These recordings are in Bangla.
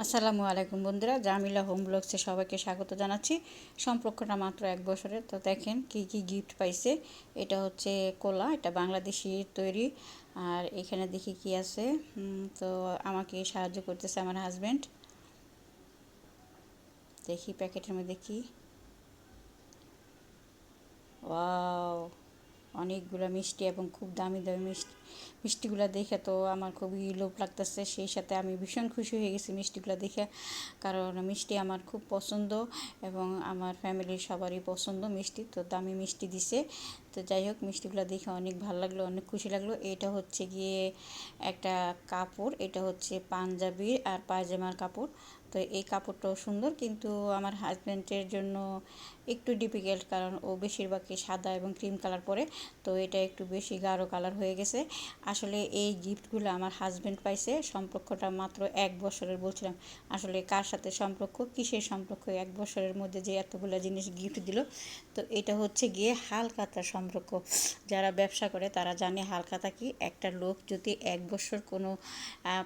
আসসালামু আলাইকুম বন্ধুরা, জামিলা হোম ব্লগসে সবাইকে স্বাগত জানাচ্ছি। সম্পর্কটা মাত্র এক বছরে তো দেখেন কি কি গিফট পাইছে। এটা হচ্ছে কোলা, এটা বাংলাদেশি তৈরি। আর এখানে দেখি কি আছে। তো আমাকে সাহায্য করতেছে আমার হাজব্যান্ড দেখি প্যাকেটের মধ্যে কি। ওয়াও! অনেকগুলো মিষ্টি এবং খুব দামি দামি মিষ্টি, মিষ্টিগুলো দেখে তো আমার খুবই লোভ লাগতেছে। সেই সাথে আমি ভীষণ খুশি হয়ে গেছি মিষ্টিগুলো দেখে, কারণ মিষ্টি আমার খুব পছন্দ এবং আমার ফ্যামিলির সবারই পছন্দ মিষ্টি, তো দামি মিষ্টি দিছে। তো যাই হোক, মিষ্টিগুলো দেখে অনেক ভালো লাগল, অনেক খুশি লাগল। এটা হচ্ছে গিয়ে একটা কাপড়, এটা হচ্ছে পাঞ্জাবির আর পায়জামার কাপড়। তো এই কাপড়টাও সুন্দর, কিন্তু আমার হাজব্যান্ডের জন্য একটু ডিফিকাল্ট কারণ ও বেশিরভাগই সাদা এবং ক্রিম কালার পরে, তো এটা একটু বেশি গাঢ় কালার হয়ে গেছে। আসলে এই গিফটগুলো আমার হাজব্যান্ড পাইছে, সম্পর্কটা মাত্র এক বছরের বলছিলাম। আসলে কার সাথে সম্পর্ক, কিসের সম্পর্ক, এক বছরের মধ্যে যে এতগুলো জিনিস গিফট দিল, তো এটা হচ্ছে গিয়ে হালকাতার সম্পর্ক। যারা ব্যবসা করে তারা জানে হালকাতা কি, একটা লোক যদি এক বছর কোনো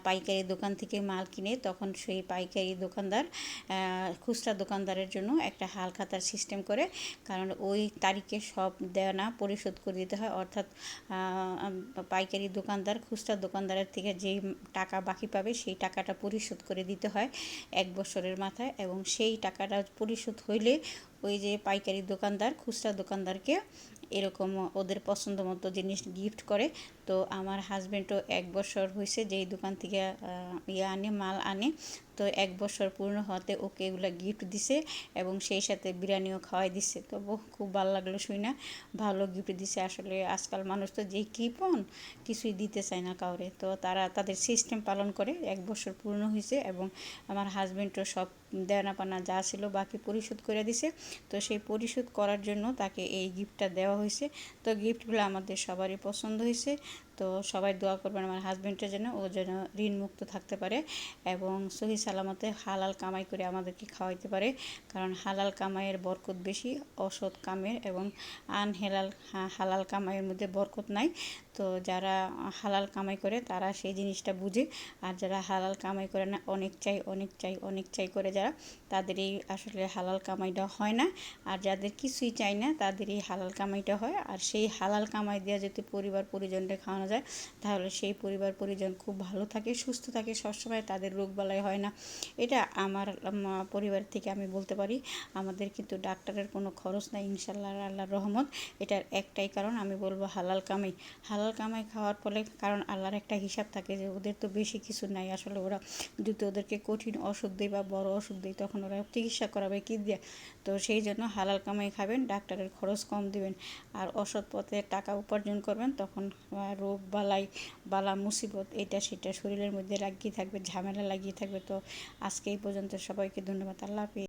পাইকারি দোকান থেকে মাল কিনে, তখন সেই পাইকারি দোকানদার খুচরা দোকানদারের জন্য একটা হালখাতার সিস্টেম করে। কারণ ওই তারিখে সব দেনা পরিশোধ করে দিতে হয়। অর্থাৎ পাইকারি দোকানদার, খুচরা দোকানদারের থেকে যেই টাকা বাকি পাবে, সেই টাকাটা পরিশোধ করে দিতে হয় এক বছরের মাথায়। এবং সেই টাকাটা পরিশোধ হইলে ওই যে পাইকারি দোকানদার, খুচরা দোকানদারকে এরকম ওদের পছন্দ মতো জিনিস গিফট করে। তো আমার হাজব্যান্ডও এক বছর হয়েছে যেই দোকান থেকে ইয়ে আনে, মাল আনে। তো এক বছর পূর্ণ হতে ওকে এগুলো গিফট দিছে এবং সেই সাথে বিরিয়ানিও খাওয়াই দিছে। তো খুব ভালো লাগল শুই না ভালো গিফট দিছে। আসলে আজকাল মানুষ তো যেই কৃপন কিছুই দিতে চায় না কাউরে। তো তারা তাদের সিস্টেম পালন করে। এক বছর পূর্ণ হয়েছে এবং আমার হাজব্যান্ডও সব দেনা পানা যা ছিল বাকি পরিশোধ করে দিছে। তো সেই পরিশোধ করার জন্য তাকে এই গিফটটা দেওয়া হয়েছে তো গিফটগুলো আমাদের সবারই পছন্দ হয়েছে তো সবাই দোয়া করবেন আমার হাজব্যান্ডের জন্য ও যেন ঋণ মুক্ত থাকতে পারে এবং সহি সালামতে হালাল কামাই করে আমাদেরকে খাওয়াইতে পারে, কারণ হালাল কামাইয়ের বরকত বেশি, অসৎ কামের এবং আনহেলাল হালাল কামাইয়ের মধ্যে বরকত নাই। তো যারা হালাল কামাই করে, তারা সেই জিনিসটা বুঝে। আর যারা হালাল কামাই করে না, অনেক চাই অনেক চাই অনেক চাই করে যারা, তাদের এই আসলে হালাল কামাইটা হয় না। আর যাদের কিছুই চাই না, তাদের এই হালাল কামাইটা হয়। আর সেই হালাল কামাই দেওয়া যদি পরিবার পরিজনকে খাওয়ানো যায়, তাহলে সেই পরিবার পরিজন খুব ভালো থাকে, সুস্থ থাকে। সবসময় তাদের রোগ বালাই হয় না। এটা আমার পরিবার থেকে আমি বলতে পারি, আমাদের কিন্তু ডাক্তারের কোনো খরচ নাই ইনশাল্লাহ আল্লাহ রহমত। এটার একটাই কারণ, আমি বলব হালাল কামাই। হালাল কামাই খাওয়ার ফলে কারণ আল্লাহর একটা হিসাব থাকে যে ওদের তো বেশি কিছু নাই, আসলে ওরা যদি ওদেরকে কঠিন ওষুধ দেয় বা বড় ওষুধ দেয়, তখন ওরা চিকিৎসা করাবে কী দিয়ে? তো সেই জন্য হালাল কামাই খাবেন, ডাক্তারের খরচ কম দিবেন। আর অসৎ পথে টাকা উপার্জন করবেন, তখন রোগ বালাই, বালা, মুসিবত, এটা সেটা শরীরের মধ্যে লাগিয়ে থাকবে, ঝামেলা লাগিয়ে থাকবে। তো আজকে এই পর্যন্ত সবাইকে ধন্যবাদ আল্লাহ হাফিজ।